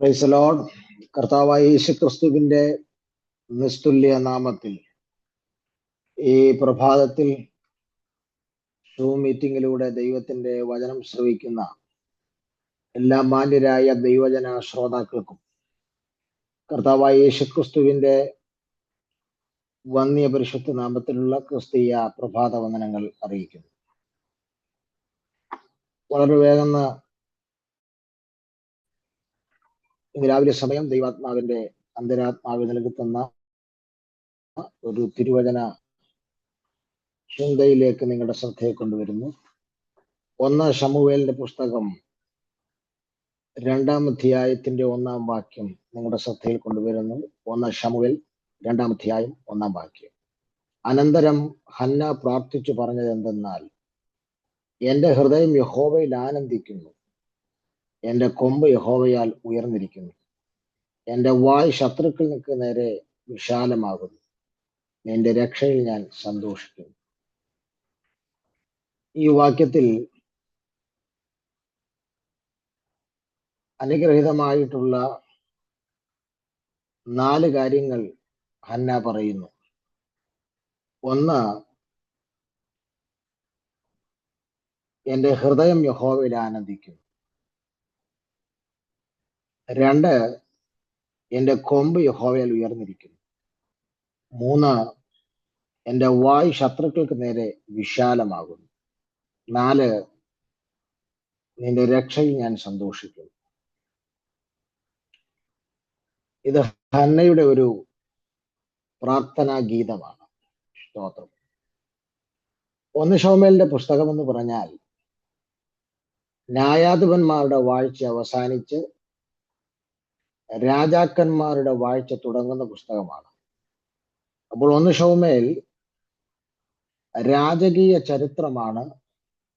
പ്രൈസലോഡ് കർത്താവായ യേശുക്രിസ്തുവിന്റെ നിസ്തുല്യ നാമത്തിൽ ഈ പ്രഭാതത്തിൽ സൂം മീറ്റിംഗിലൂടെ ദൈവത്തിന്റെ വചനം ശ്രവിക്കുന്ന എല്ലാ മാന്യരായ ദൈവജന ശ്രോതാക്കൾക്കും കർത്താവായ യേശുക്രിസ്തുവിന്റെ വന്യ പരിശുദ്ധ നാമത്തിലുള്ള ക്രിസ്തീയ പ്രഭാത വന്ദനങ്ങൾ അറിയിക്കുന്നു. വളരെ വേഗം രാവിലെ സമയം ദൈവാത്മാവിന്റെ അന്തരാത്മാവ് നൽകുന്ന ഒരു തിരുവചന ചിന്തയിലേക്ക് നിങ്ങളുടെ ശ്രദ്ധയെ കൊണ്ടുവരുന്നു. ഒന്ന് ഷമുവേലിന്റെ പുസ്തകം രണ്ടാം അധ്യായത്തിന്റെ ഒന്നാം വാക്യം നിങ്ങളുടെ ശ്രദ്ധയിൽ കൊണ്ടുവരുന്നു. ഒന്ന് ഷമുവേൽ രണ്ടാം അധ്യായം ഒന്നാം വാക്യം. അനന്തരം ഹന്ന പ്രാർത്ഥിച്ചു പറഞ്ഞത് എന്തെന്നാൽ എന്റെ ഹൃദയം യഹോവയിൽ ആനന്ദിക്കുന്നു. എന്റെ കൊമ്പ് യഹോവയാൽ ഉയർന്നിരിക്കുന്നു. എന്റെ വായ് ശത്രുക്കൾക്ക് നേരെ വിശാലമാകുന്നു. എന്റെ രക്ഷയിൽ ഞാൻ സന്തോഷിക്കുന്നു ഈ വാക്യത്തിൽ അനുഗ്രഹീതമായിട്ടുള്ള നാല് കാര്യങ്ങൾ ഹന്ന പറയുന്നു. ഒന്ന് എന്റെ ഹൃദയം യഹോവയിൽ ആനന്ദിക്കുന്നു രണ്ട് എന്റെ കൊമ്പ് യഹോവയിൽ ഉയർന്നിരിക്കുന്നു. മൂന്ന് എന്റെ വായ് ശത്രുക്കൾക്ക് നേരെ വിശാലമാകുന്നു. നാല് നിന്റെ രക്ഷയിൽ ഞാൻ സന്തോഷിക്കുന്നു. ഇത് ഹന്നയുടെ ഒരു പ്രാർത്ഥനാ ഗീതമാണ്. സ്തോത്രം. ഒന്ന് ഷോമേലിന്റെ പുസ്തകം എന്ന് പറഞ്ഞാൽ ന്യായാധിപന്മാരുടെ വാഴ്ച അവസാനിച്ച് രാജാക്കന്മാരുടെ വാഴ്ച തുടങ്ങുന്ന പുസ്തകമാണ്. അപ്പോൾ ഒന്ന് ഷൗമേൽ രാജകീയ ചരിത്രമാണ്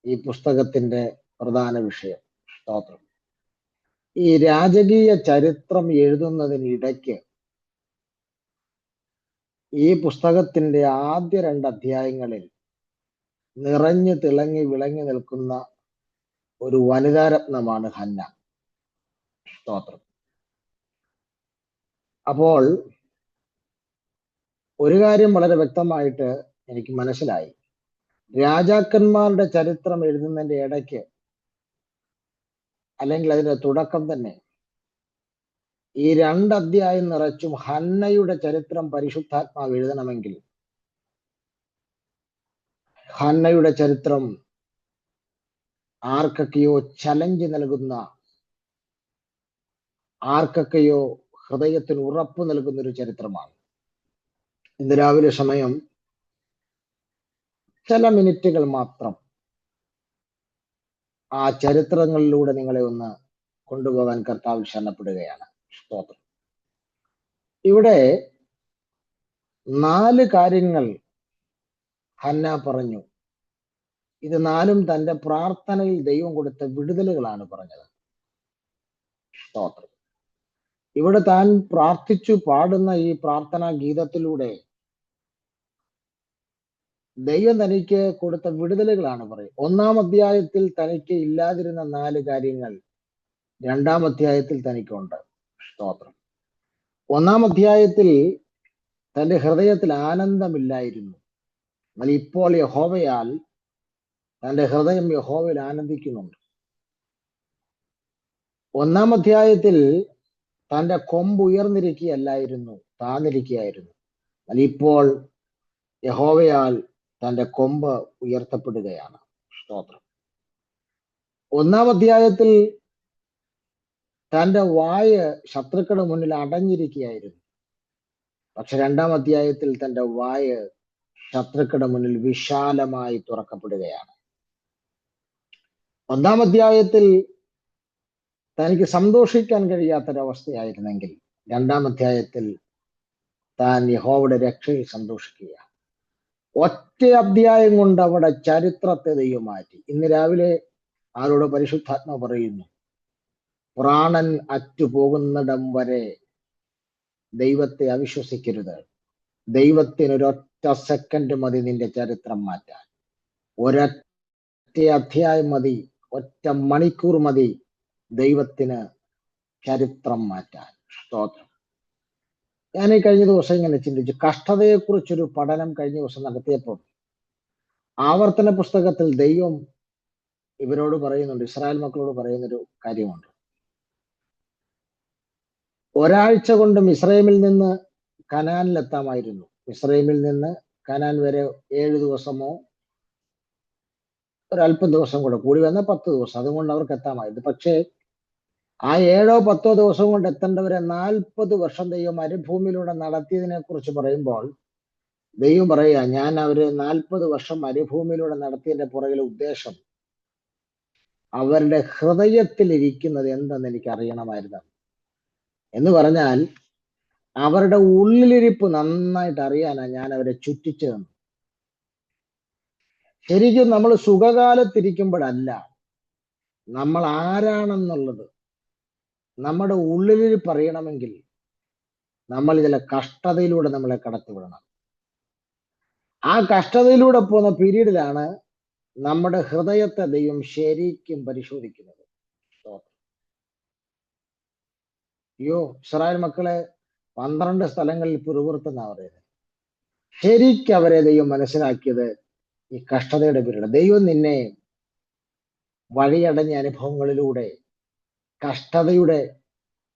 ഈ പുസ്തകത്തിന്റെ പ്രധാന വിഷയം സ്തോത്രം. ഈ രാജകീയ ചരിത്രം എഴുതുന്നതിനിടയ്ക്ക് ഈ പുസ്തകത്തിന്റെ ആദ്യ രണ്ട് അധ്യായങ്ങളിൽ നിറഞ്ഞു തിളങ്ങി വിളങ്ങി നിൽക്കുന്ന ഒരു വനിതാരത്നമാണ് ഹന്ന. സ്തോത്രം. അപ്പോൾ ഒരു കാര്യം വളരെ വ്യക്തമായിട്ട് എനിക്ക് മനസ്സിലായി. രാജാക്കന്മാരുടെ ചരിത്രം എഴുതുന്നതിന്റെ ഇടയ്ക്ക് അല്ലെങ്കിൽ അതിന്റെ തുടക്കം തന്നെ ഈ രണ്ട് അധ്യായം നിറച്ചും ഹന്നയുടെ ചരിത്രം പരിശുദ്ധാത്മാവ് എഴുതണമെങ്കിൽ ഹന്നയുടെ ചരിത്രം ആർക്കൊക്കെയോ ചലഞ്ച് നൽകുന്ന ആർക്കൊക്കെയോ ഹൃദയത്തിന് ഉറപ്പ് നൽകുന്ന ഒരു ചരിത്രമാണ്. ഇന്ന് രാവിലെ സമയം ചില മിനിറ്റുകൾ മാത്രം ആ ചരിത്രങ്ങളിലൂടെ നിങ്ങളെ ഒന്ന് കൊണ്ടുപോകാൻ കർത്താവ് ശരണപ്പെടുകയാണ്. സ്തോത്രം. ഇവിടെ നാല് കാര്യങ്ങൾ ഹന്ന പറഞ്ഞു. ഇത് നാലും തന്റെ പ്രാർത്ഥനയിൽ ദൈവം കൊടുത്ത വിടുതലുകളാണ് പറഞ്ഞത്. സ്തോത്രം. ഇവിടെ താൻ പ്രാർത്ഥിച്ചു പാടുന്ന ഈ പ്രാർത്ഥനാ ഗീതത്തിലൂടെ ദൈവം തനിക്ക് കൊടുത്ത വിടുതലുകളാണ് പറയും ഒന്നാം അധ്യായത്തിൽ തനിക്ക് ഇല്ലാതിരുന്ന നാല് കാര്യങ്ങൾ രണ്ടാം അധ്യായത്തിൽ തനിക്കുണ്ട്. സ്തോത്രം. ഒന്നാം അധ്യായത്തിൽ തന്റെ ഹൃദയത്തിൽ ആനന്ദമില്ലായിരുന്നു. എന്നാൽ ഇപ്പോൾ യഹോവയാൽ തന്റെ ഹൃദയം യഹോവയിൽ ആനന്ദിക്കുന്നുണ്ട്. ഒന്നാം അധ്യായത്തിൽ തന്റെ കൊമ്പ് ഉയർന്നിരിക്കുകയല്ലായിരുന്നു താന്നിരിക്കുകയായിരുന്നു. എന്നാൽ ഇപ്പോൾ യഹോവയാൽ തന്റെ കൊമ്പ് ഉയർത്തപ്പെടുകയാണ്. സ്തോത്രം. ഒന്നാം അധ്യായത്തിൽ തന്റെ വായ ശത്രുക്കളുടെ മുന്നിൽ അടഞ്ഞിരിക്കുകയായിരുന്നു. പക്ഷെ രണ്ടാം അധ്യായത്തിൽ തന്റെ വായ ശത്രുക്കളുടെ മുന്നിൽ വിശാലമായി തുറക്കപ്പെടുകയാണ്. ഒന്നാം അധ്യായത്തിൽ തനിക്ക് സന്തോഷിക്കാൻ കഴിയാത്തൊരവസ്ഥയായിരുന്നെങ്കിൽ രണ്ടാം അധ്യായത്തിൽ താൻ യഹോവയുടെ രക്ഷയിൽ സന്തോഷിക്കുക ഒറ്റ അധ്യായം കൊണ്ട് അവിടെ ചരിത്രത്തെ ദൈവം മാറ്റി. ഇന്ന് രാവിലെ ആരോട് പരിശുദ്ധാത്മ പറയുന്നു പ്രാണൻ അറ്റുപോകുന്നിടം വരെ ദൈവത്തെ അവിശ്വസിക്കരുത്. ദൈവത്തിനൊരൊറ്റ സെക്കൻഡ് മതി നിന്റെ ചരിത്രം മാറ്റാൻ. ഒരൊറ്റ അധ്യായം മതി ഒറ്റ മണിക്കൂർ മതി ദൈവത്തിന് ചരിത്രം മാറ്റാൻ. സ്തോത്രം. ഞാൻ ഈ കഴിഞ്ഞ ദിവസം ഇങ്ങനെ ചിന്തിച്ചു. കഷ്ടതയെക്കുറിച്ചൊരു പഠനം കഴിഞ്ഞ ദിവസം നടത്തിയപ്പോൾ ആവർത്തന പുസ്തകത്തിൽ ദൈവം ഇവരോട് പറയുന്നുണ്ട് ഇസ്രായേൽ മക്കളോട് പറയുന്നൊരു കാര്യമുണ്ട്. ഒരാഴ്ച കൊണ്ട് മിസ്രൈമിൽ നിന്ന് കനാനിലെത്താമായിരുന്നു. മിസ്രൈമിൽ നിന്ന് കനാൻ വരെ ഏഴ് ദിവസമോ ഒരല്പം ദിവസം കൂടെ കൂടി വന്ന പത്ത് ദിവസം. അതുകൊണ്ട് അവർക്ക് എത്താമായിരുന്നു. പക്ഷേ ആ ഏഴോ പത്തോ ദിവസം കൊണ്ട് എത്തേണ്ടവരെ നാൽപ്പത് വർഷം ദൈവം മരുഭൂമിയിലൂടെ നടത്തിയതിനെ കുറിച്ച് പറയുമ്പോൾ ദൈവം പറയുക ഞാൻ അവർ നാൽപ്പത് വർഷം മരുഭൂമിയിലൂടെ നടത്തിയതിന്റെ പുറകിലെ ഉദ്ദേശം അവരുടെ ഹൃദയത്തിൽ ഇരിക്കുന്നത് എന്തെന്ന് എനിക്ക് അറിയണമായിരുന്നു എന്ന് പറഞ്ഞാൽ അവരുടെ ഉള്ളിലിരിപ്പ് നന്നായിട്ട് അറിയാനാ ഞാൻ അവരെ ചുറ്റിച്ചു തന്നു ശരിക്കും നമ്മൾ സുഖകാലത്തിരിക്കുമ്പോഴല്ല നമ്മൾ ആരാണെന്നുള്ളത് നമ്മുടെ ഉള്ളിൽ പറയണമെങ്കിൽ നമ്മൾ ചില കഷ്ടതയിലൂടെ നമ്മളെ കടത്തിവിടണം. ആ കഷ്ടതയിലൂടെ പോകുന്ന പീരീഡിലാണ് നമ്മുടെ ഹൃദയത്തെ ദൈവം ശരിക്കും പരിശോധിക്കുന്നത്. അയ്യോ ഇസ്രായേൽ മക്കളെ പന്ത്രണ്ട് സ്ഥലങ്ങളിൽ പിറുപുറത്തുന്ന പറയുന്നത്. ശരിക്കും അവരെ ദൈവം മനസ്സിലാക്കിയത് ഈ കഷ്ടതയുടെ പീരീഡ്. ദൈവം നിന്നെ വഴിയടഞ്ഞ അനുഭവങ്ങളിലൂടെ കഷ്ടതയുടെ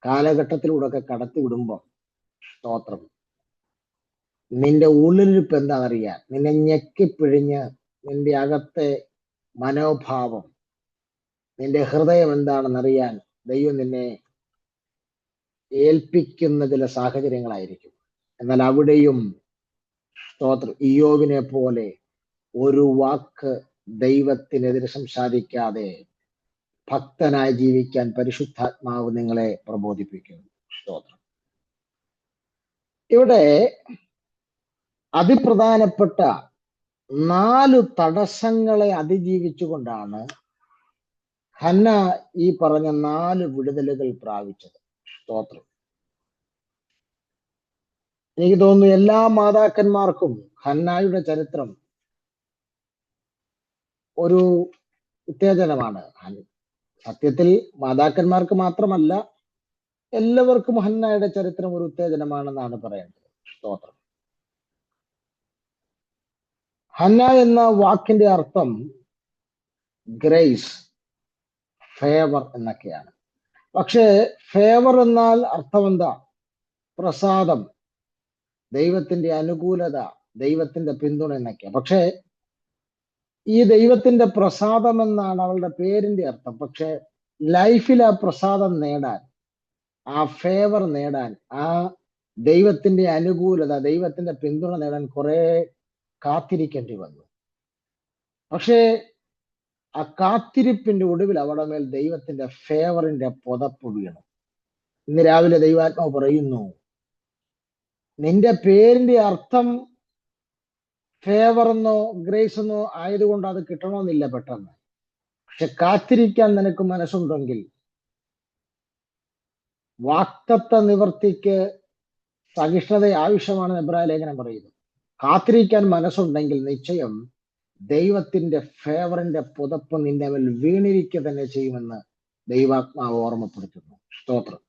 കാലഘട്ടത്തിലൂടെ ഒക്കെ കടത്തി വിടുമ്പോ സ്തോത്രം. നിന്റെ ഉള്ളിലിരിപ്പ് എന്താണെന്നറിയാൻ നിന്നെ ഞെക്കിപ്പിഴിഞ്ഞ് നിന്റെ അകത്തെ മനോഭാവം നിന്റെ ഹൃദയം എന്താണെന്നറിയാൻ ദൈവം നിന്നെ ഏൽപ്പിക്കുന്ന ചില സാഹചര്യങ്ങളായിരിക്കും. എന്നാൽ അവിടെയും സ്തോത്രം. ഇയോവിനെ പോലെ ഒരു വാക്ക് ദൈവത്തിനെതിരെ സംസാരിക്കാതെ ഭക്തനായി ജീവിക്കാൻ പരിശുദ്ധാത്മാവ് നിങ്ങളെ പ്രബോധിപ്പിക്കുന്നു. സ്തോത്രം. ഇവിടെ അതിപ്രധാനപ്പെട്ട നാല് തടസ്സങ്ങളെ അതിജീവിച്ചുകൊണ്ടാണ് ഹന്ന ഈ പറഞ്ഞ നാല് വിടുതലുകൾ പ്രാപിച്ചത്. സ്തോത്രം. എനിക്ക് തോന്നുന്നു എല്ലാ മാതാക്കന്മാർക്കും ഹന്നായുടെ ചരിത്രം ഒരു ഉത്തേജനമാണ്. സത്യത്തിൽ മാതാക്കന്മാർക്ക് മാത്രമല്ല എല്ലാവർക്കും ഹന്നായുടെ ചരിത്രം ഒരു ഉത്തേജനമാണെന്നാണ് പറയേണ്ടത്. സ്തോത്രം. ഹന്ന എന്ന വാക്കിന്റെ അർത്ഥം ഗ്രേസ് ഫേവർ എന്നൊക്കെയാണ്. പക്ഷേ ഫേവർ എന്നാൽ അർത്ഥം എന്താ പ്രസാദം ദൈവത്തിന്റെ അനുകൂലത ദൈവത്തിന്റെ പിന്തുണ എന്നൊക്കെയാണ് പക്ഷേ ഈ ദൈവത്തിന്റെ പ്രസാദം എന്നാണ് അവളുടെ പേരിന്റെ അർത്ഥം. പക്ഷെ ലൈഫിൽ ആ പ്രസാദം നേടാൻ ആ ഫേവർ നേടാൻ ആ ദൈവത്തിന്റെ അനുകൂലത ദൈവത്തിന്റെ പിന്തുണ നേടാൻ കുറെ കാത്തിരിക്കേണ്ടി വന്നു. പക്ഷേ ആ കാത്തിരിപ്പിന്റെ ഒടുവിൽ അവിടെ മേൽ ദൈവത്തിന്റെ ഫേവറിന്റെ പുതപ്പ് വീണു. ഇന്ന് രാവിലെ ദൈവാത്മാവ് പറയുന്നു നിന്റെ പേരിന്റെ അർത്ഥം ഫേവർ എന്നോ ഗ്രേസ് എന്നോ ആയതുകൊണ്ട് അത് കിട്ടണമെന്നില്ല പെട്ടെന്ന്. പക്ഷെ കാത്തിരിക്കാൻ നിനക്ക് മനസ്സുണ്ടെങ്കിൽ വാക്തത്വ നിവർത്തിക്ക് സഹിഷ്ണുത ആവശ്യമാണ് എബ്രാ ലേഖനം പറയുന്നത് കാത്തിരിക്കാൻ മനസ്സുണ്ടെങ്കിൽ നിശ്ചയം ദൈവത്തിന്റെ ഫേവറിന്റെ പുതപ്പ് നിന്റെ മേൽ വീണിരിക്കുക തന്നെ ചെയ്യുമെന്ന് ദൈവാത്മാവ് ഓർമ്മപ്പെടുത്തുന്നു. സ്തോത്രം.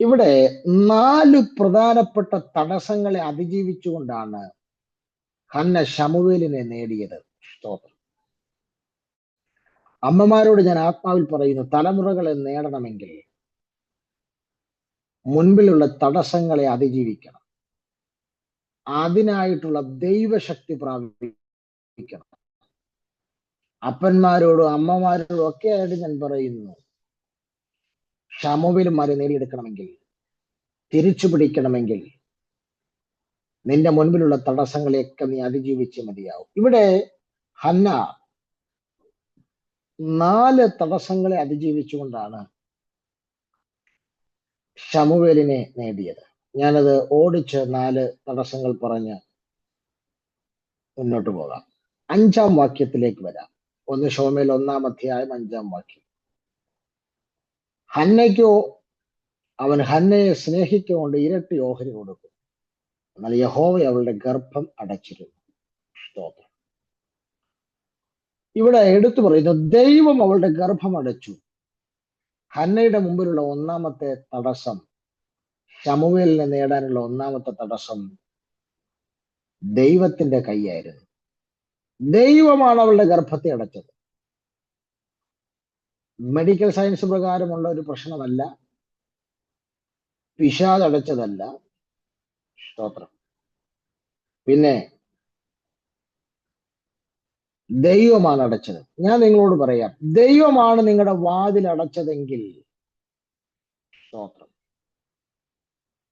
ഇവിടെ നാല് പ്രധാനപ്പെട്ട തടസ്സങ്ങളെ അതിജീവിച്ചുകൊണ്ടാണ് ഹന്ന ശമുവേലിനെ നേടിയത്. സ്തോത്രം. അമ്മമാരോട് ഞാൻ ആത്മാവിൽ പറയുന്നു തലമുറകളെ നേടണമെങ്കിൽ മുൻപിലുള്ള തടസ്സങ്ങളെ അതിജീവിക്കണം. അതിനായിട്ടുള്ള ദൈവശക്തി പ്രാപിക്കണം. അപ്പന്മാരോടും അമ്മമാരോടും ഒക്കെ ആയിട്ട് ഞാൻ പറയുന്നു ക്ഷമവിലുമാരെ നേടിയെടുക്കണമെങ്കിൽ തിരിച്ചു പിടിക്കണമെങ്കിൽ നിന്റെ മുൻപിലുള്ള തടസ്സങ്ങളെയൊക്കെ നീ അതിജീവിച്ച് മതിയാവും. ഇവിടെ ഹന്ന നാല് തടസ്സങ്ങളെ അതിജീവിച്ചുകൊണ്ടാണ് ഷമുവേലിനെ നേടിയത്. ഞാനത് ഓടിച്ച് നാല് തടസ്സങ്ങൾ പറഞ്ഞ് മുന്നോട്ട് പോകാം. അഞ്ചാം വാക്യത്തിലേക്ക് വരാം. ഒന്ന് ഷോമേൽ ഒന്നാം അധ്യായം അഞ്ചാം വാക്യം. ഹന്നയ്ക്കോ അവൻ ഹന്നയെ സ്നേഹിച്ചുകൊണ്ട് ഇരട്ടി ഓഹരി കൊടുക്കും. എന്നാൽ യഹോവ അവളുടെ ഗർഭം അടച്ചിരുന്നു. സ്തോത്രം. ഇവിടെ എടുത്തു പറയുന്നു ദൈവം അവളുടെ ഗർഭം അടച്ചു. ഹന്നയുടെ മുമ്പിലുള്ള ഒന്നാമത്തെ തടസ്സം ശമുവേലിനെ നേടാനുള്ള ഒന്നാമത്തെ തടസ്സം ദൈവത്തിന്റെ കൈയായിരുന്നു. ദൈവമാണ് അവളുടെ ഗർഭത്തെ അടച്ചത്. മെഡിക്കൽ സയൻസ് പ്രകാരമുള്ള ഒരു പ്രശ്നമല്ല പിശാദ് അടച്ചതല്ല സ്തോത്രം. പിന്നെ ദൈവമാണ് അടച്ചത്. ഞാൻ നിങ്ങളോട് പറയാം ദൈവമാണ് നിങ്ങളുടെ വാതിൽ അടച്ചതെങ്കിൽ സ്തോത്രം.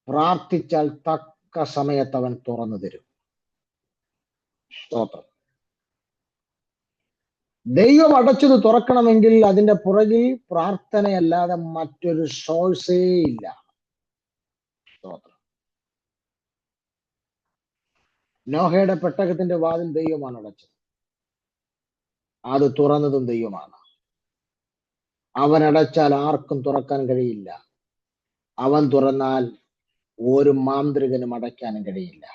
പ്രാർത്ഥിച്ചാൽ തക്ക സമയത്ത് അവൻ തുറന്നു തരും. സ്തോത്രം. ദൈവം അടച്ചത് തുറക്കണമെങ്കിൽ അതിന്റെ പുറകിൽ പ്രാർത്ഥനയല്ലാതെ മറ്റൊരു സോഴ്സേ ഇല്ല. സ്തോത്രം. നോഹയുടെ പെട്ടകത്തിന്റെ വാതിൽ ദൈവമാണ് അടച്ചത്. അത് തുറന്നതും ദൈവമാണ്. അവൻ അടച്ചാൽ ആർക്കും തുറക്കാൻ കഴിയില്ല. അവൻ തുറന്നാൽ ഒരു മാന്ത്രികനും അടയ്ക്കാനും കഴിയില്ല.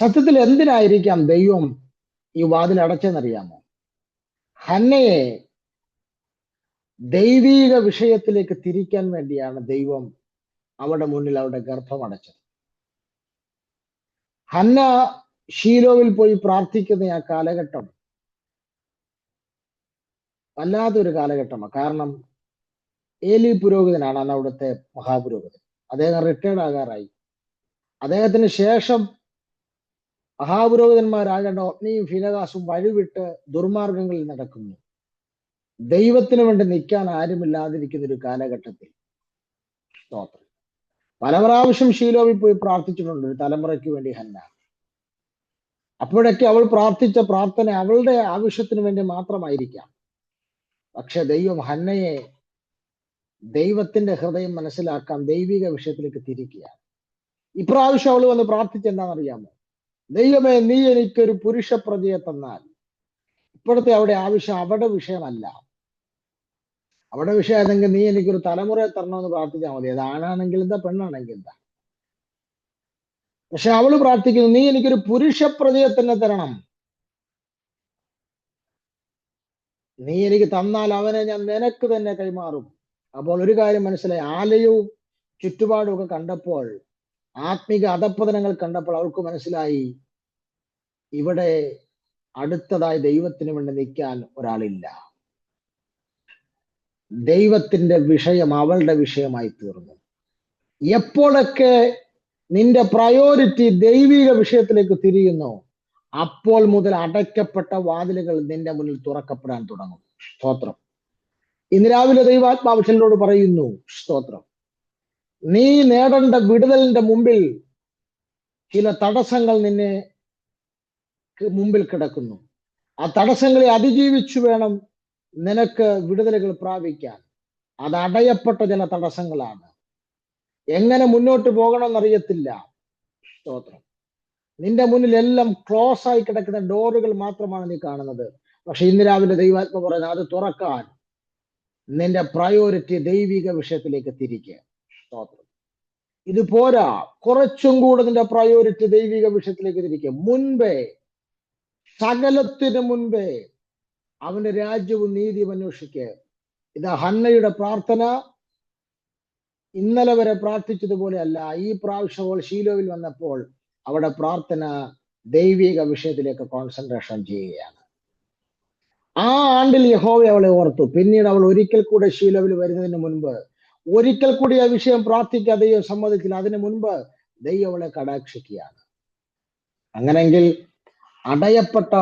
സത്യത്തിൽ എന്തിനായിരിക്കാം ദൈവം ഈ വാതിൽ അടച്ചെന്നറിയാമോ ഹന്നയെ ദൈവീക വിഷയത്തിലേക്ക് തിരിക്കാൻ വേണ്ടിയാണ് ദൈവം അവരുടെ മുന്നിൽ അവരുടെ ഗർഭം അടച്ചത്. ഹന്ന ഷീലോവിൽ പോയി പ്രാർത്ഥിക്കുന്ന ആ കാലഘട്ടം വല്ലാത്തൊരു കാലഘട്ടമാണ്. കാരണം ഏലി പുരോഹിതനാണ് അന്ന് അവിടുത്തെ മഹാപുരോഹിതൻ. അദ്ദേഹം റിട്ടയർഡ് ആകാറായി. അദ്ദേഹത്തിന് ശേഷം മഹാപുരോഹിതന്മാരാകേണ്ട ഒപ്നിയും ഫിനകാസും വഴിവിട്ട് ദുർമാർഗങ്ങളിൽ നടക്കുന്നു. ദൈവത്തിന് വേണ്ടി നിൽക്കാൻ ആരുമില്ലാതിരിക്കുന്ന ഒരു കാലഘട്ടത്തിൽ. സ്തോത്രം. പല പ്രാവശ്യം ഷീലോവി പോയി പ്രാർത്ഥിച്ചിട്ടുണ്ട് തലമുറയ്ക്ക് വേണ്ടി ഹന്ന. അപ്പോഴൊക്കെ അവൾ പ്രാർത്ഥിച്ച പ്രാർത്ഥന അവളുടെ ആവശ്യത്തിന് വേണ്ടി മാത്രമായിരിക്കാം. പക്ഷെ ദൈവം ഹന്നയെ ദൈവത്തിന്റെ ഹൃദയം മനസ്സിലാക്കാൻ ദൈവിക വിഷയത്തിലേക്ക് തിരിക്കുകയാണ്. ഇപ്രാവശ്യം അവൾ വന്ന് പ്രാർത്ഥിച്ചെന്താണെന്നറിയാമോ ദൈവമേ നീ എനിക്കൊരു പുരുഷ പ്രജയെ തന്നാൽ. ഇപ്പോഴത്തെ അവിടെ ആവശ്യം അവിടെ വിഷയമല്ല. അവിടെ വിഷയമായിരുന്നെങ്കിൽ നീ എനിക്കൊരു തലമുറയെ തരണമെന്ന് പ്രാർത്ഥിച്ചാൽ മതി. അത് ആണാണെങ്കിൽ എന്താ പെണ്ണാണെങ്കിൽ എന്താ. പക്ഷെ അവൾ പ്രാർത്ഥിക്കുന്നു നീ എനിക്കൊരു പുരുഷ പ്രതിയെ തന്നെ തരണം. നീ എനിക്ക് തന്നാൽ അവനെ ഞാൻ നിനക്ക് തന്നെ കൈമാറും. അപ്പോൾ ഒരു കാര്യം മനസ്സിലായി. ആലയവും ചുറ്റുപാടും ഒക്കെ കണ്ടപ്പോൾ ആത്മീക അധപ്പതനങ്ങൾ കണ്ടപ്പോൾ അവൾക്ക് മനസ്സിലായി ഇവിടെ അടുത്തതായി ദൈവത്തിന് വേണ്ടി നിൽക്കാൻ ഒരാളില്ല. ദൈവത്തിന്റെ വിഷയം അവളുടെ വിഷയമായി തീർന്നു. എപ്പോഴൊക്കെ നിന്റെ പ്രയോറിറ്റി ദൈവിക വിഷയത്തിലേക്ക് തിരിയുന്നു അപ്പോൾ മുതൽ അടയ്ക്കപ്പെട്ട വാതിലുകൾ നിന്റെ മുന്നിൽ തുറക്കപ്പെടാൻ തുടങ്ങും. സ്തോത്രം. ഇന്ന് രാവിലെ ദൈവാത്മാവിഷനോട് പറയുന്നു സ്തോത്രം. നീ നേടേണ്ട വിടുതലിന്റെ മുമ്പിൽ ചില തടസ്സങ്ങൾ നിന്നെ മുമ്പിൽ കിടക്കുന്നു. ആ തടസ്സങ്ങളെ അതിജീവിച്ചു വേണം നിനക്ക് വിടുതലുകൾ പ്രാപിക്കാൻ. അത് അടയപ്പെട്ട ചില തടസ്സങ്ങളാണ്. എങ്ങനെ മുന്നോട്ട് പോകണമെന്നറിയത്തില്ല. സ്തോത്രം. നിന്റെ മുന്നിൽ എല്ലാം ക്ലോസ് ആയി കിടക്കുന്ന ഡോറുകൾ മാത്രമാണ് നീ കാണുന്നത്. പക്ഷെ ഇന്ന് രാവിലെ ദൈവാത്മ പറയുന്നത് അത് തുറക്കാൻ നിന്റെ പ്രയോറിറ്റി ദൈവിക വിഷയത്തിലേക്ക് തിരിക്കുക സ്തോത്രം. ഇത് പോരാ. കുറച്ചും കൂടെ നിന്റെ പ്രയോറിറ്റി ദൈവിക വിഷയത്തിലേക്ക് തിരിക്കുക മുൻപേ സകലത്തിന് മുൻപേ അവന്റെ രാജ്യവും നീതിയും അന്വേഷിക്കുക ഇത് ഹന്നയുടെ പ്രാർത്ഥന ഇന്നലെ വരെ പ്രാർത്ഥിച്ചതുപോലെ അല്ല. ഈ പ്രാവശ്യം അവൾ ഷീലോവിൽ വന്നപ്പോൾ അവിടെ പ്രാർത്ഥന ദൈവിക വിഷയത്തിലേക്ക് കോൺസെൻട്രേഷൻ ചെയ്യുകയാണ്. ആ ആണ്ടിൽ യഹോവ അവളെ ഓർത്തു. പിന്നീട് അവൾ ഒരിക്കൽ കൂടെ ഷീലോവിൽ വരുന്നതിന് മുൻപ് ഒരിക്കൽ കൂടി ആ വിഷയം പ്രാർത്ഥിക്കാതെ ദൈവം സമ്മതിക്കില്ല അതിനു മുൻപ് ദൈവം അവളെ കടാക്ഷിക്കുകയാണ്. അങ്ങനെങ്കിൽ അടയപ്പെട്ട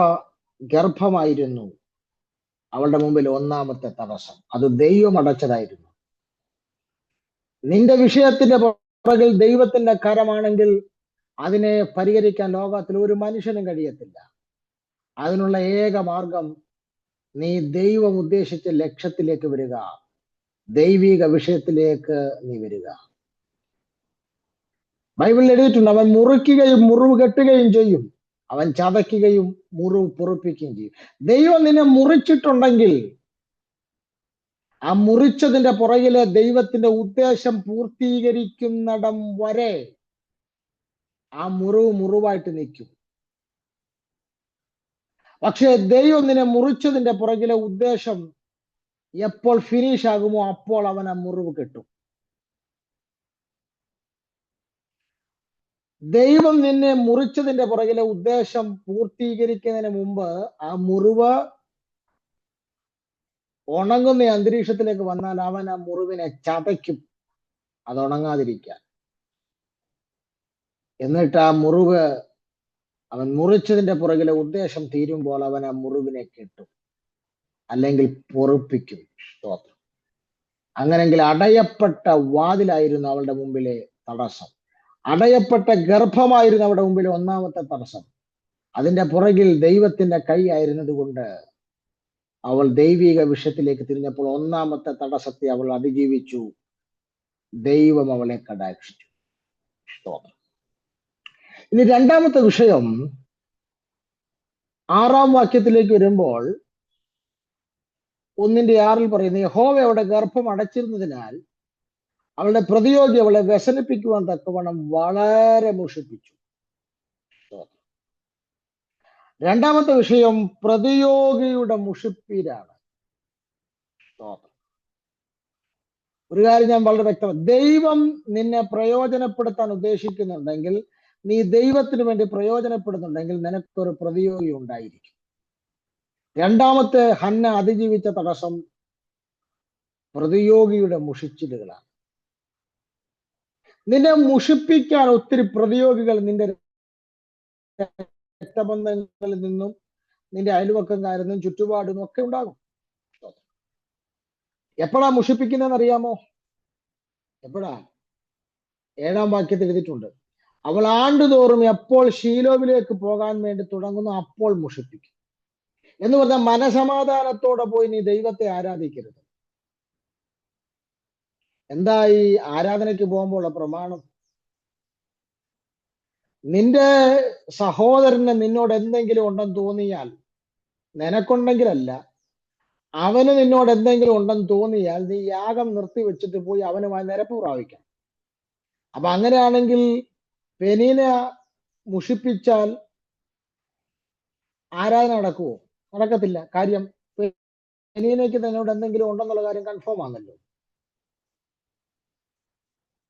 ഗർഭമായിരുന്നു. അവളുടെ മുമ്പിൽ ഒന്നാമത്തെ തടസ്സം. അത് ദൈവം അടച്ചതായിരുന്നു. നിന്റെ വിഷയത്തിന്റെ പുറകിൽ ദൈവത്തിന്റെ കരമാണെങ്കിൽ അതിനെ പരിഹരിക്കാൻ ലോകത്തിൽ ഒരു മനുഷ്യനും കഴിയത്തില്ല. അതിനുള്ള ഏക മാർഗം നീ ദൈവം ഉദ്ദേശിച്ച ലക്ഷ്യത്തിലേക്ക് വരിക. ദൈവിക വിഷയത്തിലേക്ക് നീ വരിക. ബൈബിളിൽ എഴുതിയിട്ടുണ്ട് അവൻ മുറിക്കുകയും മുറിവ് കെട്ടുകയും ചെയ്യും. അവൻ ചതയ്ക്കുകയും മുറിവ് പൊറുപ്പിക്കുകയും ചെയ്യും. ദൈവം നിന്നെ മുറിച്ചിട്ടുണ്ടെങ്കിൽ ആ മുറിച്ചതിന്റെ പുറകിലെ ദൈവത്തിന്റെ ഉദ്ദേശം പൂർത്തീകരിക്കുന്നിടം വരെ ആ മുറിവ് മുറിവായിട്ട് നിൽക്കും. പക്ഷേ ദൈവം നിന്നെ മുറിച്ചതിന്റെ പുറകിലെ ഉദ്ദേശം എപ്പോൾ ഫിനിഷ് ആകുമോ അപ്പോൾ അവൻ ആ മുറിവ് കിട്ടും. ദൈവം നിന്നെ മുറിച്ചതിന്റെ പുറകിലെ ഉദ്ദേശം പൂർത്തീകരിക്കുന്നതിന് മുമ്പ് ആ മുറിവ് ഉണങ്ങുന്ന അന്തരീക്ഷത്തിലേക്ക് വന്നാൽ അവൻ ആ മുറിവിനെ ചതയ്ക്കും. അത് ഉണങ്ങാതിരിക്കാൻ. എന്നിട്ട് ആ മുറിവ് അവൻ മുറിച്ചതിന്റെ പുറകിലെ ഉദ്ദേശം തീരുമ്പോൾ അവൻ ആ മുറിവിനെ കെട്ടും. അല്ലെങ്കിൽ പൊറുപ്പിക്കും. സ്തോത്രം. അങ്ങനെങ്കിൽ അടയപ്പെട്ട വാതിലായിരുന്നു അവളുടെ മുമ്പിലെ തടസ്സം. അടയപ്പെട്ട ഗർഭമായിരുന്നു അവിടെ മുമ്പിൽ ഒന്നാമത്തെ തടസ്സം. അതിന്റെ പുറകിൽ ദൈവത്തിന്റെ കൈ ആയിരുന്നത് കൊണ്ട് അവൾ ദൈവിക വിഷയത്തിലേക്ക് തിരിഞ്ഞപ്പോൾ ഒന്നാമത്തെ തടസ്സത്തെ അവൾ അതിജീവിച്ചു. ദൈവം അവളെ കടാക്ഷിച്ചു. ഇനി രണ്ടാമത്തെ വിഷയം ആറാം വാക്യത്തിലേക്ക് വരുമ്പോൾ ഒന്നിന്റെ ആറിൽ പറയുന്നു യഹോവ അവിടെ ഗർഭം അടച്ചിരുന്നതിനാൽ അവളുടെ പ്രതിയോഗി അവളെ വ്യസനിപ്പിക്കുവാൻ തക്കവണ്ണം വളരെ മുഷിപ്പിച്ചു രണ്ടാമത്തെ വിഷയം പ്രതിയോഗിയുടെ മുഷിപ്പീരാണ്. ഒരു കാര്യം ഞാൻ വളരെ വ്യക്തമാണ് ദൈവം നിന്നെ പ്രയോജനപ്പെടുത്താൻ ഉദ്ദേശിക്കുന്നുണ്ടെങ്കിൽ നീ ദൈവത്തിന് വേണ്ടി പ്രയോജനപ്പെടുന്നുണ്ടെങ്കിൽ നിനക്കൊരു പ്രതിയോഗി ഉണ്ടായിരിക്കും. രണ്ടാമത്തെ ഹന്ന അതിജീവിച്ച തടസ്സം പ്രതിയോഗിയുടെ മുഷിച്ചിലുകളാണ്. നിന്നെ മുഷിപ്പിക്കാൻ ഒത്തിരി പ്രതിയോഗികൾ നിന്റെ രക്തബന്ധങ്ങളിൽ നിന്നും നിന്റെ അയൽവക്കംകാരിൽ നിന്നും ചുറ്റുപാടും ഒക്കെ ഉണ്ടാകും. എപ്പോഴാ മുഷിപ്പിക്കുന്നതെന്ന് അറിയാമോ? എപ്പോഴാ? ഏഴാം വാക്യത്തിൽ എഴുതിയിട്ടുണ്ട്. അവൾ ആണ്ടുതോറും എപ്പോൾ ഷീലോവിലേക്ക് പോകാൻ വേണ്ടി തുടങ്ങുന്നു അപ്പോൾ മുഷിപ്പിക്കും. എന്ന് പറഞ്ഞാൽ മനസമാധാനത്തോടെ പോയി നീ ദൈവത്തെ ആരാധിക്കരുത്. എന്താ ഈ ആരാധനയ്ക്ക് പോകുമ്പോൾ പ്രമാണം? നിന്റെ സഹോദരന് നിന്നോട് എന്തെങ്കിലും ഉണ്ടെന്ന് തോന്നിയാൽ നിനക്കുണ്ടെങ്കിലല്ല അവന് നിന്നോട് എന്തെങ്കിലും ഉണ്ടെന്ന് തോന്നിയാൽ നീ യാഗം നിർത്തി വെച്ചിട്ട് പോയി അവനുമായി നിരപ്പ് പ്രാപിക്കാം അപ്പൊ അങ്ങനെയാണെങ്കിൽ പെനീന മുഷിപ്പിച്ചാൽ ആരാധന നടക്കുമോ നടക്കത്തില്ല. കാര്യം പെനീനയ്ക്ക് തന്നോട് എന്തെങ്കിലും ഉണ്ടെന്നുള്ള കാര്യം കൺഫേം ആണല്ലോ.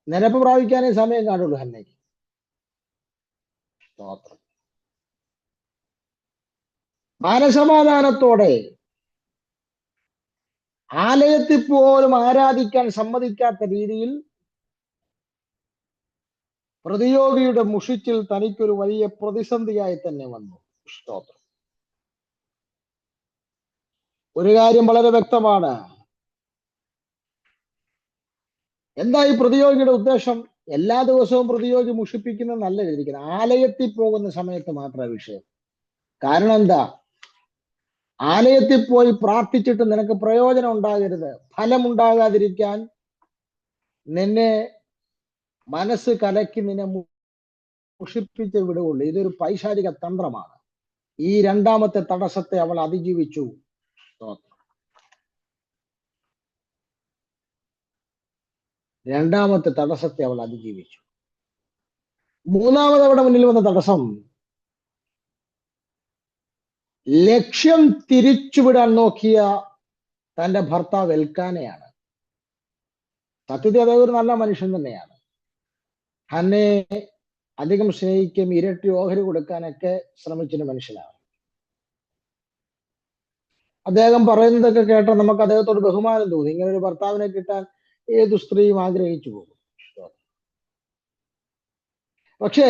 നിരപ്പ് പ്രാപിക്കാനേ സമയം കാണുള്ളൂ ഹന്നയ്ക്ക് സ്തോത്രം. മാനസമാധാനത്തോടെ ആലയത്തിൽ പോലും ആരാധിക്കാൻ സമ്മതിക്കാത്ത രീതിയിൽ പ്രതിയോഗിയുടെ മുഷിച്ചിൽ തനിക്കൊരു വലിയ പ്രതിസന്ധിയായി തന്നെ വന്നു. സ്തോത്രം. ഒരു കാര്യം വളരെ വ്യക്തമാണ്. എന്താ ഈ പ്രതിയോഗിയുടെ ഉദ്ദേശം? എല്ലാ ദിവസവും പ്രതിയോഗി മുഷിപ്പിക്കുന്ന നല്ല രീതിക്കുന്നത് ആലയത്തിൽ പോകുന്ന സമയത്ത് മാത്രമേ വിഷയം. കാരണം എന്താ? ആലയത്തിൽ പോയി പ്രാർത്ഥിച്ചിട്ട് നിനക്ക് പ്രയോജനം ഉണ്ടാകരുത്. ഫലമുണ്ടാകാതിരിക്കാൻ നിന്നെ മനസ്സ് കലക്കി നിന്നെ മുഷിപ്പിച്ച് വിടുകയുള്ളൂ. ഇതൊരു പൈശാചിക തന്ത്രമാണ്. ഈ രണ്ടാമത്തെ തടസ്സത്തെ അവൾ അതിജീവിച്ചു. രണ്ടാമത്തെ തടസ്സത്തെ അവൾ അതിജീവിച്ചു. മൂന്നാമത് അവിടെ മുന്നിൽ വന്ന തടസ്സം ലക്ഷ്യം തിരിച്ചുവിടാൻ നോക്കിയ തന്റെ ഭർത്താവ് എൽക്കാനയാണ്. സത്യത്തിൽ അദ്ദേഹം ഒരു നല്ല മനുഷ്യൻ തന്നെയാണ്. ഹന്നെ അധികം സ്നേഹിക്കും ഇരട്ടി ഓഹരി കൊടുക്കാനൊക്കെ ശ്രമിച്ചൊരു മനുഷ്യനാണ്. അദ്ദേഹം പറയുന്നതൊക്കെ കേട്ട നമുക്ക് അദ്ദേഹത്തോട് ബഹുമാനം തോന്നി. ഇങ്ങനെ ഒരു ഭർത്താവിനെ കിട്ടാൻ ഏതു സ്ത്രീയും ആഗ്രഹിച്ചു പോകും. പക്ഷേ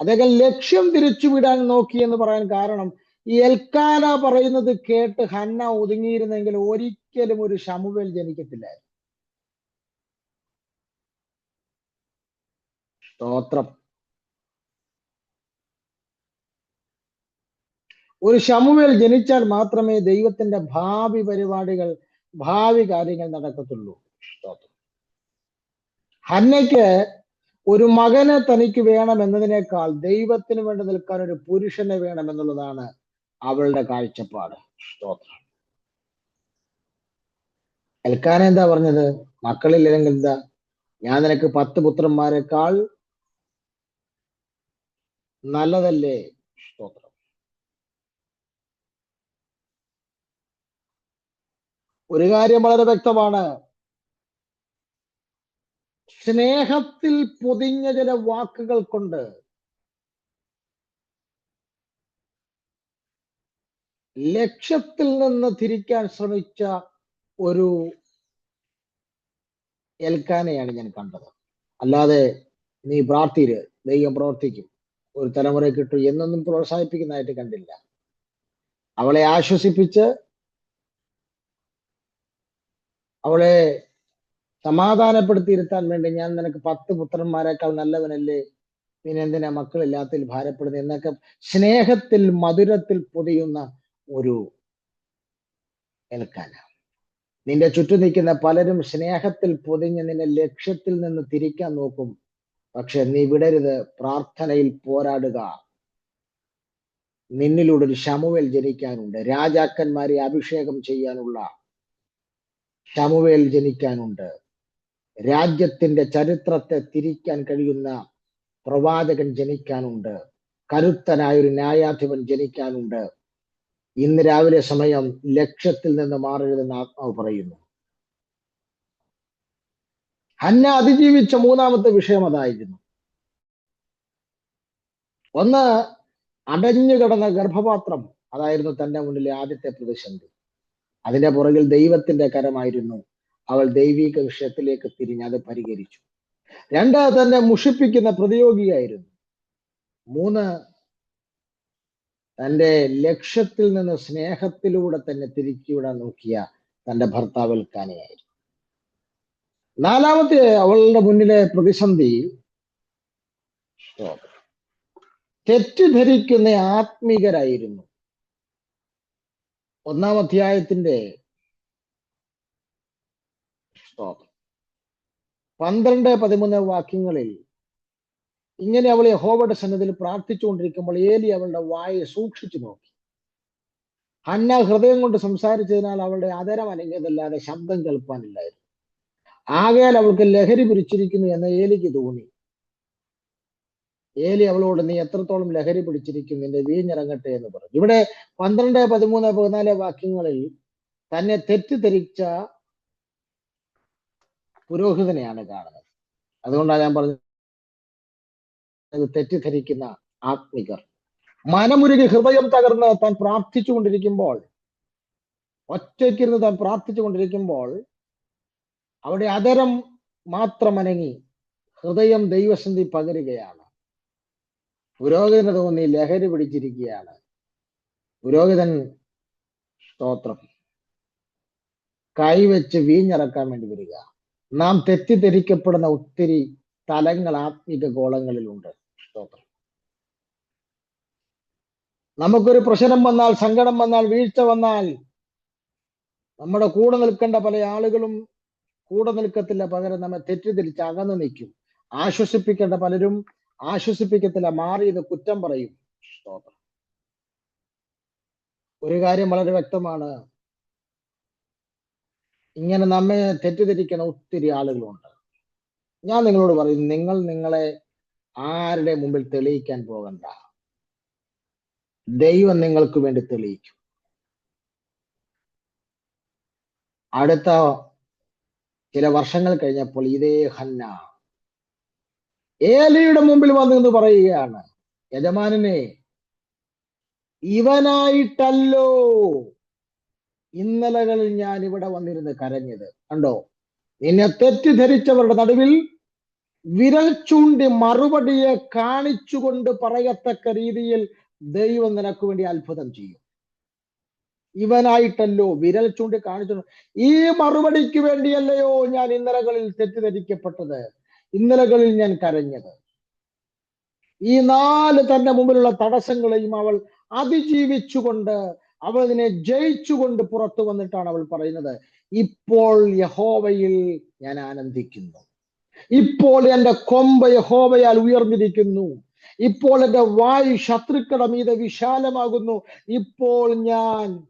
അദ്ദേഹം ലക്ഷ്യം തിരിച്ചുവിടാൻ നോക്കി എന്ന് പറയാൻ കാരണം ഈ എൽക്കാന പറയുന്നത് കേട്ട് ഹന്ന ഒതുങ്ങിയിരുന്നെങ്കിൽ ഒരിക്കലും ഒരു ശമുവേൽ ജനിക്കത്തില്ലായിരുന്നു. സ്തോത്രം. ഒരു ശമുവേൽ ജനിച്ചാൽ മാത്രമേ ദൈവത്തിന്റെ ഭാവി പരിപാടികൾ ഭാവി കാര്യങ്ങൾ നടക്കത്തുള്ളൂ. ഹന്നയ്ക്ക് ഒരു മകനെ തനിക്ക് വേണമെന്നതിനേക്കാൾ ദൈവത്തിന് വേണ്ടി നിൽക്കാൻ ഒരു പുരുഷനെ വേണമെന്നുള്ളതാണ് അവളുടെ കാഴ്ചപ്പാട്. സ്തോത്രം എൽക്കാന എന്താ പറഞ്ഞത്? മക്കളില്ലെങ്കിൽ എന്താ? ഞാൻ നിനക്ക് പത്ത് പുത്രന്മാരെക്കാൾ നല്ലതല്ലേ? സ്തോത്രം ഒരു കാര്യം വളരെ വ്യക്തമാണ്. സ്നേഹത്തിൽ പൊതിഞ്ഞ ചില വാക്കുകൾ കൊണ്ട് ലക്ഷ്യത്തിൽ നിന്ന് തിരിക്കാൻ ശ്രമിച്ച ഒരു ഏൽക്കാനെയാണ് ഞാൻ കണ്ടത്. അല്ലാതെ നീ പ്രാർത്ഥിര് ദൈവം പ്രവർത്തിക്കും. ഒരു തലമുറ കിട്ടും എന്നൊന്നും പ്രോത്സാഹിപ്പിക്കുന്നതായിട്ട് കണ്ടില്ല. അവളെ ആശ്വസിപ്പിച്ച് അവളെ സമാധാനപ്പെടുത്തിയിരുത്താൻ വേണ്ടി ഞാൻ നിനക്ക് പത്ത് പുത്രന്മാരെക്കാൾ നല്ലവനല്ലേ? പിന്നെ എന്തിനാ മക്കളില്ലാത്തിൽ ഭാരപ്പെടുന്നത്? എന്നൊക്കെ സ്നേഹത്തിൽ മധുരത്തിൽ പൊതിയുന്ന ഒരു എൽക്കാന നിന്റെ ചുറ്റും നിൽക്കുന്ന പലരും സ്നേഹത്തിൽ പൊതിഞ്ഞ് നിന്നെ ലക്ഷ്യത്തിൽ നിന്ന് തിരിക്കാൻ നോക്കും. പക്ഷെ നീ വിടരുത്. പ്രാർത്ഥനയിൽ പോരാടുക. നിന്നിലൂടെ ഒരു ശമുവേൽ ജനിക്കാനുണ്ട്. രാജാക്കന്മാരെ അഭിഷേകം ചെയ്യാനുള്ള ശമുവേൽ ജനിക്കാനുണ്ട്. രാജ്യത്തിന്റെ ചരിത്രത്തെ തിരിക്കാൻ കഴിയുന്ന പ്രവാചകൻ ജനിക്കാനുണ്ട്. കരുത്തനായ ഒരു ന്യായാധിപൻ ജനിക്കാനുണ്ട്. ഇന്ന് രാവിലെ സമയം ലക്ഷ്യത്തിൽ നിന്ന് മാറരുതെന്ന് ആത്മാവ് പറയുന്നു. ഹന്ന അതിജീവിച്ച മൂന്നാമത്തെ വിഷയം അതായിരുന്നു. ഒന്ന് അടഞ്ഞു കിടന്ന ഗർഭപാത്രം അതായിരുന്നു തന്റെ മുന്നിലെ ആദ്യത്തെ പ്രതിസന്ധി. അതിന്റെ പുറകിൽ ദൈവത്തിന്റെ കരമായിരുന്നു. അവൾ ദൈവിക വിഷയത്തിലേക്ക് തിരിഞ്ഞ് അത് പരിഹരിച്ചു. രണ്ട് തന്നെ മുഷിപ്പിക്കുന്ന പ്രതിയോഗിയായിരുന്നു. മൂന്ന് തന്റെ ലക്ഷ്യത്തിൽ നിന്ന് സ്നേഹത്തിലൂടെ തന്നെ തിരിച്ചുവിടാൻ നോക്കിയ തന്റെ ഭർത്താവ് കാനയായിരുന്നു നാലാമത്തെ അവളുടെ മുന്നിലെ പ്രതിസന്ധി തെറ്റിദ്ധരിക്കുന്ന ആത്മീകരായിരുന്നു. ഒന്നാം അധ്യായത്തിന്റെ പന്ത്രണ്ട് പതിമൂന്ന് വാക്യങ്ങളിൽ ഇങ്ങനെ അവൾ യഹോവയുടെ സന്നദ്ധയിൽ പ്രാർത്ഥിച്ചുകൊണ്ടിരിക്കുമ്പോൾ ഏലി അവളുടെ വായെ സൂക്ഷിച്ചു നോക്കി. അന്ന ഹൃദയം കൊണ്ട് സംസാരിച്ചതിനാൽ അവളുടെ ആദരം അനങ്ങിയതല്ലാതെ ശബ്ദം കേൾപ്പാനില്ലായിരുന്നു. ആകയാൽ അവൾക്ക് ലഹരി പിടിച്ചിരിക്കുന്നു എന്ന് ഏലിക്ക് തോന്നി. ഏലി അവളോട് നീ എത്രത്തോളം ലഹരി പിടിച്ചിരിക്കുന്നു? നിന്റെ വീഞ്ഞിറങ്ങട്ടെ എന്ന് പറഞ്ഞു. ഇവിടെ പന്ത്രണ്ട് പതിമൂന്ന് പതിനാല് വാക്യങ്ങളിൽ തന്നെ തെറ്റിദ്ധരിച്ച പുരോഹിതനെയാണ് കാണുന്നത്. അതുകൊണ്ടാണ് ഞാൻ പറഞ്ഞത് തെറ്റിദ്ധരിക്കുന്ന ആത്മികർ. മനമുരുകി ഹൃദയം തകർന്ന് താൻ പ്രാർത്ഥിച്ചു കൊണ്ടിരിക്കുമ്പോൾ ഒറ്റയ്ക്കിരുന്ന് താൻ പ്രാർത്ഥിച്ചു കൊണ്ടിരിക്കുമ്പോൾ അവിടെ അതരം മാത്രം അനങ്ങി ഹൃദയം ദൈവസന്ധി പകരുകയാണ്. പുരോഹിതന് തോന്നി ലഹരി പിടിച്ചിരിക്കുകയാണ്. പുരോഹിതൻ സ്തോത്രം. കൈവച്ച് വീഞ്ഞിറക്കാൻ വേണ്ടി വരിക. നാം തെറ്റിദ്ധരിക്കപ്പെടുന്ന ഒത്തിരി തലങ്ങൾ ആത്മീക ഗോളങ്ങളിലുണ്ട്. സ്തോത്രം. നമുക്കൊരു പ്രശ്നം വന്നാൽ സങ്കടം വന്നാൽ വീഴ്ച വന്നാൽ നമ്മുടെ കൂടെ നിൽക്കേണ്ട പല ആളുകളും കൂടെ നിൽക്കത്തില്ല. പകരം നമ്മെ തെറ്റിദ്ധരിച്ച് അകന്നു നിൽക്കും. ആശ്വസിപ്പിക്കേണ്ട പലരും ആശ്വസിപ്പിക്കത്തില്ല. മാറിയത് കുറ്റം പറയും. സ്തോത്രം. ഒരു കാര്യം വളരെ വ്യക്തമാണ്. ഇങ്ങനെ നമ്മെ തെറ്റിദ്ധരിക്കുന്ന ഒത്തിരി ആളുകളുണ്ട്. ഞാൻ നിങ്ങളോട് പറയും നിങ്ങൾ നിങ്ങളെ ആരുടെ മുമ്പിൽ തെളിയിക്കാൻ പോകണ്ട. ദൈവം നിങ്ങൾക്ക് വേണ്ടി തെളിയിക്കും. അടുത്ത ചില വർഷങ്ങൾ കഴിഞ്ഞപ്പോൾ ഇതേ ഹന്ന ഏലയുടെ മുമ്പിൽ വന്നു എന്ന് പറയുകയാണ്. യജമാനനെ ഇവനായിട്ടല്ലോ. ഇന്നലകളിൽ ഞാൻ ഇവിടെ വന്നിരുന്ന് കരഞ്ഞത്. കണ്ടോ? എന്നെ തെറ്റിദ്ധരിച്ചവരുടെ നടുവിൽ വിരൽ ചൂണ്ടി മറുപടിയെ കാണിച്ചുകൊണ്ട് പറയത്തക്ക രീതിയിൽ ദൈവം നിനക്ക് വേണ്ടി അത്ഭുതം ചെയ്യും. ഇവനായിട്ടല്ലോ വിരൽ ചൂണ്ടി കാണിച്ചു ഈ മറുപടിക്ക് വേണ്ടിയല്ലയോ ഞാൻ ഇന്നലകളിൽ തെറ്റിദ്ധരിക്കപ്പെട്ടത്. ഇന്നലകളിൽ ഞാൻ കരഞ്ഞത്. ഈ നാല് തന്റെ മുമ്പിലുള്ള തടസ്സങ്ങളെയും അവൾ അതിജീവിച്ചുകൊണ്ട് അവൾ അതിനെ ജയിച്ചുകൊണ്ട് പുറത്തു വന്നിട്ടാണ് അവൾ പറയുന്നത്. ഇപ്പോൾ യഹോവയിൽ ഞാൻ ആനന്ദിക്കുന്നു. ഇപ്പോൾ എന്റെ കൊമ്പ യഹോവയാൽ ഉയർന്നിരിക്കുന്നു. ഇപ്പോൾ എന്റെ വായു ശത്രുക്കളുടെ മീതെ വിശാലമാകുന്നു. ഇപ്പോൾ ഞാൻ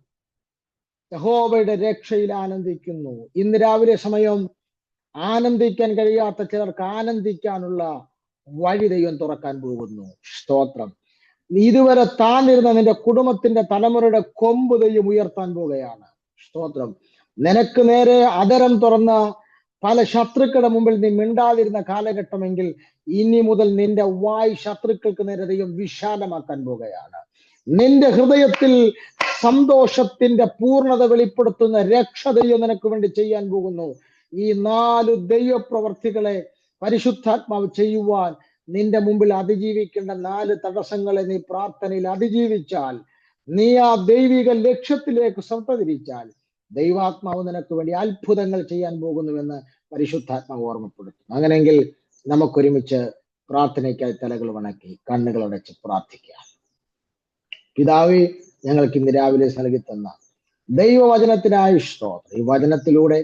യഹോവയുടെ രക്ഷയിൽ ആനന്ദിക്കുന്നു. ഇന്ന് രാവിലെ സമയം ആനന്ദിക്കാൻ കഴിയാത്ത ചിലർക്ക് ആനന്ദിക്കാനുള്ള വഴി ദൈവം തുറക്കാൻ പോകുന്നു. സ്തോത്രം. ഇതുവരെ താന്നിരുന്ന നിന്റെ കുടുംബത്തിന്റെ തലമുറയുടെ കൊമ്പ് തെയ്യം ഉയർത്താൻ പോവുകയാണ്. സ്തോത്രം. നിനക്ക് നേരെ അതരം തുറന്ന പല ശത്രുക്കളുടെ മുമ്പിൽ നീ മിണ്ടാതിരുന്ന കാലഘട്ടമെങ്കിൽ ഇനി മുതൽ നിന്റെ വായ് ശത്രുക്കൾക്ക് നേരെ ദൈവം വിശാലമാക്കാൻ പോവുകയാണ്. നിന്റെ ഹൃദയത്തിൽ സന്തോഷത്തിന്റെ പൂർണത വെളിപ്പെടുത്തുന്ന രക്ഷ ദൈവം നിനക്ക് വേണ്ടി ചെയ്യാൻ പോകുന്നു. ഈ നാല് ദൈവപ്രവർത്തികളെ പരിശുദ്ധാത്മാവ് ചെയ്യുവാൻ നിന്റെ മുമ്പിൽ അതിജീവിക്കേണ്ട നാല് തടസ്സങ്ങളെ നീ പ്രാർത്ഥനയിൽ അതിജീവിച്ചാൽ നീ ആ ദൈവിക ലക്ഷ്യത്തിലേക്ക് ശ്രദ്ധ തിരിച്ചാൽ ദൈവാത്മാവ് നിനക്ക് വേണ്ടി അത്ഭുതങ്ങൾ ചെയ്യാൻ പോകുന്നുവെന്ന് പരിശുദ്ധാത്മാവ് ഓർമ്മപ്പെടുത്തും അങ്ങനെയെങ്കിൽ നമുക്കൊരുമിച്ച് പ്രാർത്ഥനയ്ക്കായി തലകൾ വണക്കി കണ്ണുകൾ അടച്ച് പ്രാർത്ഥിക്കാം പിതാവേ ഞങ്ങൾക്ക് ഇന്ന് രാവിലെ നൽകി തന്ന ദൈവവചനത്തിനായ സ്തോത്രം. ഈ വചനത്തിലൂടെ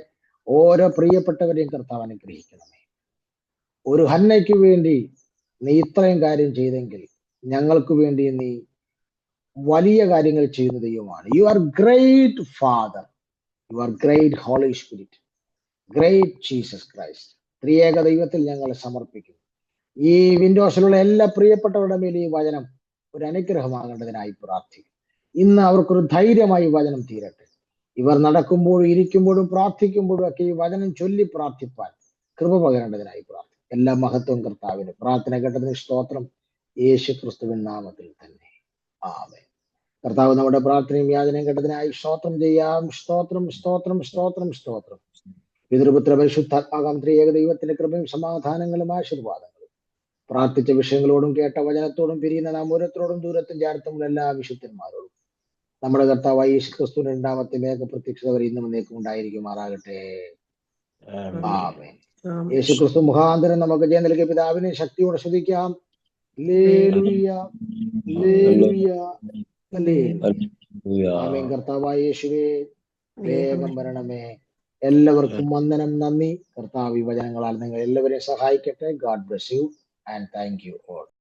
ഓരോ പ്രിയപ്പെട്ടവരെയും കർത്താവ് അനുഗ്രഹിക്കണമേ. ഒരു ഹന്നയ്ക്ക് വേണ്ടി നീ ഇത്രയും കാര്യം ചെയ്തെങ്കിൽ ഞങ്ങൾക്ക് വേണ്ടി നീ വലിയ കാര്യങ്ങൾ ചെയ്യുന്ന ദൈവമാണ്. You are great father you are great holy spirit great Jesus Christ ത്രിയേക ദൈവത്തിൽ ഞങ്ങൾ സമർപ്പിക്കുന്നു. ഈ വിൻഡോസിലുള്ള എല്ലാ പ്രിയപ്പെട്ടവരുടെ മേലും ഈ വചനം ഒരു അനുഗ്രഹമാകേണ്ടതിനായി പ്രാർത്ഥിക്കും ഇന്ന് അവർക്കൊരു ധൈര്യമായി വചനം തീരട്ടെ. ഇവർ നടക്കുമ്പോഴും ഇരിക്കുമ്പോഴും പ്രാർത്ഥിക്കുമ്പോഴും ഒക്കെ ഈ വചനം ചൊല്ലി പ്രാർത്ഥിപ്പാൻ കൃപ പകരേണ്ടതിനായി പ്രാർത്ഥിക്കും എല്ലാ മഹത്വം കർത്താവിന്. പ്രാർത്ഥന കേട്ടതിന് സ്തോത്രം യേശു ക്രിസ്തുവിൻ നാമത്തിൽ തന്നെ. ആമേ കർത്താവ് നമ്മുടെ പ്രാർത്ഥനയും യാചനയും കേട്ടതിനായി സ്തോത്രം ചെയ്യാം. സ്തോത്രം സ്തോത്രം സ്തോത്രം സ്തോത്രം. പിതൃപുത്ര പരിശുദ്ധാത്മാകാം ത്രിയേക ദൈവത്തിന്റെ കൃപയും സമാധാനങ്ങളും ആശീർവാദങ്ങളും. പ്രാർത്ഥിച്ച വിഷയങ്ങളോടും കേട്ട വചനത്തോടും പിരിയുന്ന നാം ഓരോരുത്തരോടും ദൂരത്തും ചാരത്തുമുള്ള എല്ലാ വിശുദ്ധന്മാരോടും. നമ്മുടെ കർത്താവായ യേശു ക്രിസ്തുവിന്റെ രണ്ടാമത്തെ മേഘ പ്രത്യക്ഷത വരെ ഇന്നും എന്നേക്കും ഉണ്ടായിരിക്കുമാറാകട്ടെ. ആമേൻ. യേശു ക്രിസ്തു മുഖാന്തരം നമുക്ക് ജയം നൽകിയ പിതാവിനെ ശക്തിയോടെ ശ്രദ്ധിക്കാം കർത്താവായ യേശുവേ വേഗം വരണമേ. എല്ലാവർക്കും വന്ദനം നന്ദി. കർത്താവ് വചനങ്ങളാൽ നിങ്ങൾ എല്ലാവരെയും സഹായിക്കട്ടെ. God bless you and thank you all.